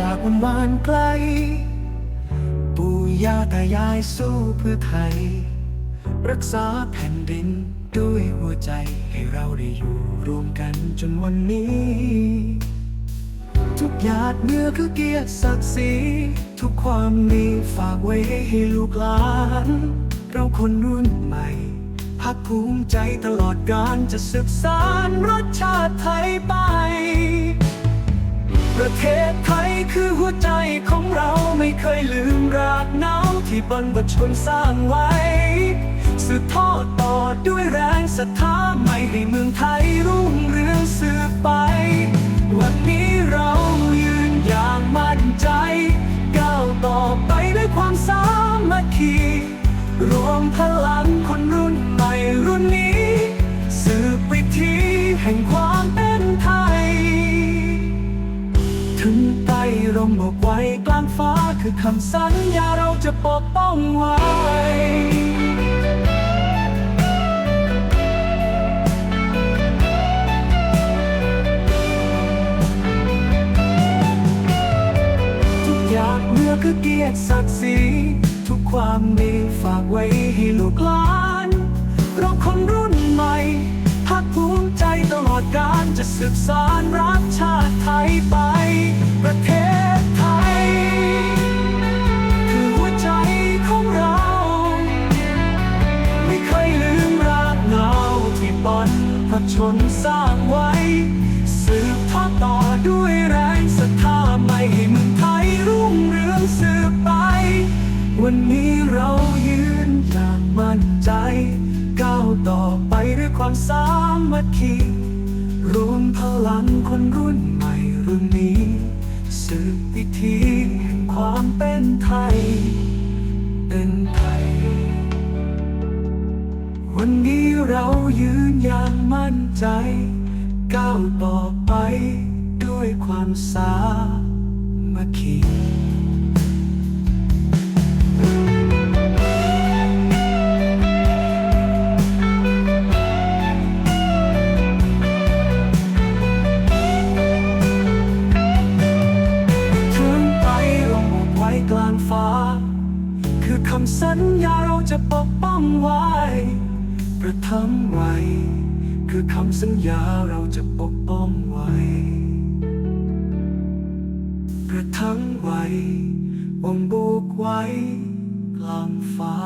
จากวันวานไกล ปู่ย่าตายายสู้เพื่อไทย รักษาแผ่นดินด้วยหัวใจให้เราได้อยู่รวมกันจนวันนี้ ทุกหยาดเหงื่อคือเกียรติศักดิ์ศรีทุกความดีฝากไว้ให้ลูกหลาน เราคนรุ่นใหม่ภาคภูมิใจตลอดกาลจะสืบสานรสชาติไทยไป ประเทศไทย คือหัวใจของเราไม่เคยลืมรากเหง้าที่บรรพชนสร้างไว้ สืบทอดต่อด้วยแรงศรัทธาไม่ให้เมืองไทยรุ่งเรืองสืบไป วันนี้เรายืนอย่างมั่นใจ ก้าวต่อไปด้วยความสามัคคีรวมพลังคนรุ่นใหม่รุ่นนี้ สืบวิถีแห่งความ ร่มบอกไว้กลางฟ้าคือคำสัญญาเราจะปกป้องไว้ทุกอย่างเมื่อคือเกียรติศักดิ์ศรีทุกความดีฝากไว้ให้ลูกหลานเราคนรุ่นใหม่ภาคภูมิใจตลอดกาลจะสืบสานรักชาติไทยไป ประเทศ พชนสร้างไว้ สืบทอดต่อด้วยแรงศรัทธาไม่ให้เมืองไทยรุ่งเรืองสืบไป วันนี้เรายืนอย่างมั่นใจ ก้าวต่อไปด้วยความสามัคคีรวมพลังคนรุ่นใหม่รุ่นนี้ สืบวิธีแห่งความเป็นไทย เรายืนอย่างมั่นใจ ก้าวต่อไปด้วยความสามัคคีถึงไปลงไว้กลางฟ้า คือคำสัญญาเราจะปกป้องไว้ ประทับไว้ คือคำสัญญาเราจะปกป้องไว้ ประทับไว้วงบุกไว้กลางฟ้า